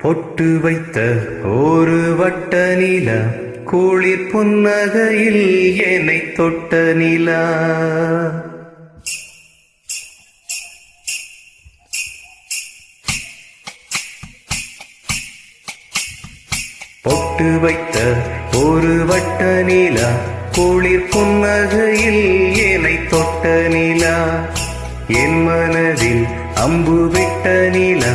பொட்டு வைத்த ஒரு வட்ட நிலா குளிர் புன்னகையில் என்னை தொட்ட நிலா. பொட்டு வைத்த ஒரு வட்ட நிலா குளிர் புன்னகையில் என்னை தொட்ட நிலா. என் மனதில் அம்பு விட்ட நிலா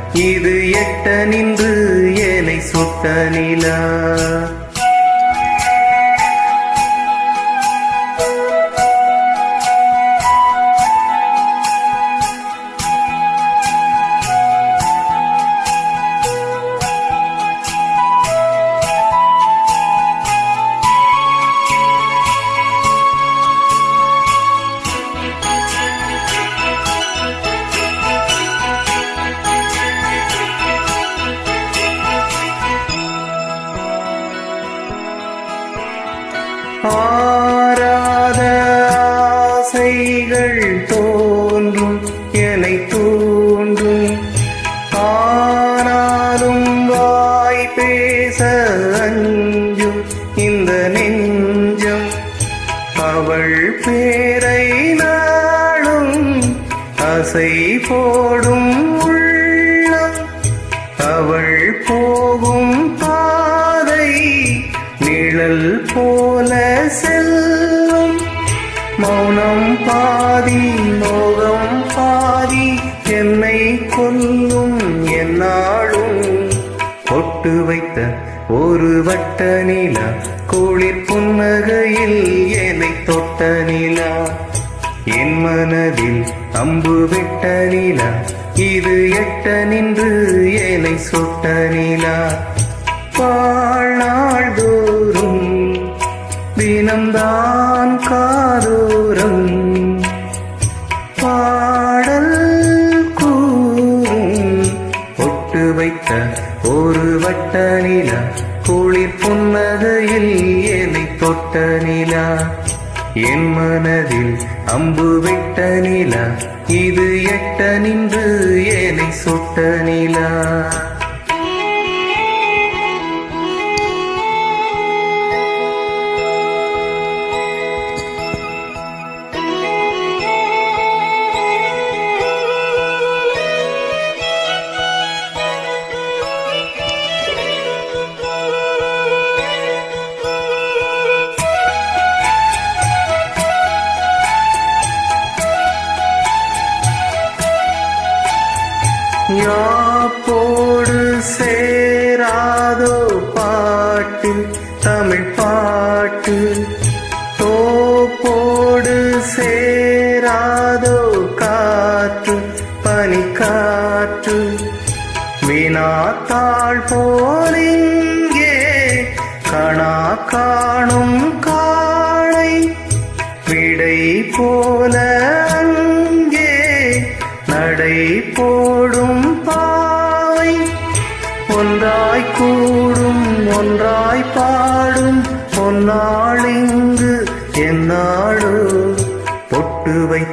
இது எட்ட நின்று ஏனை சுட்ட நிலா. ஆராத ஆசைகள் தோன்றும் எனை தூண்டும் ஆனாலும் வாய் பேச அஞ்சும் இந்த நெஞ்சம். அவள் பேரை நாளும் அசை போடும் உள்ளம். அவள் போகும் பாதை நிழல் போ போட்டு வைத்த ஒரு வட்ட நிலா குளிர் புன்னகையில் என்னை தொட்ட நிலா. என் மனதில் அம்பு விட்ட நிலா இது எட்ட நின்று என்னை சுட்ட நிலா. வாழ்நாள் தோறும் தினம்தான் காதோறும் பட்ட நிலா குளிர் புன்னகையில் என்னை தொட்ட நிலா. என் மனதில் அம்பு விட்ட நிலா இது எட்ட நின்று என்னை சுட்ட நிலா. யாப்போடு சேராதோ பாட்டு தமிழ் பாட்டு. தோப்போடு சேராதோ காற்று பனிக்காற்று. வினாத்தாள் போலிங்கே கணா காணும் காளை. விடை போல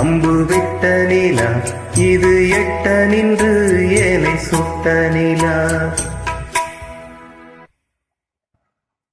அம்பு விட்ட நிலா இது எட்ட நின்று ஏனை சுட்ட நிலா.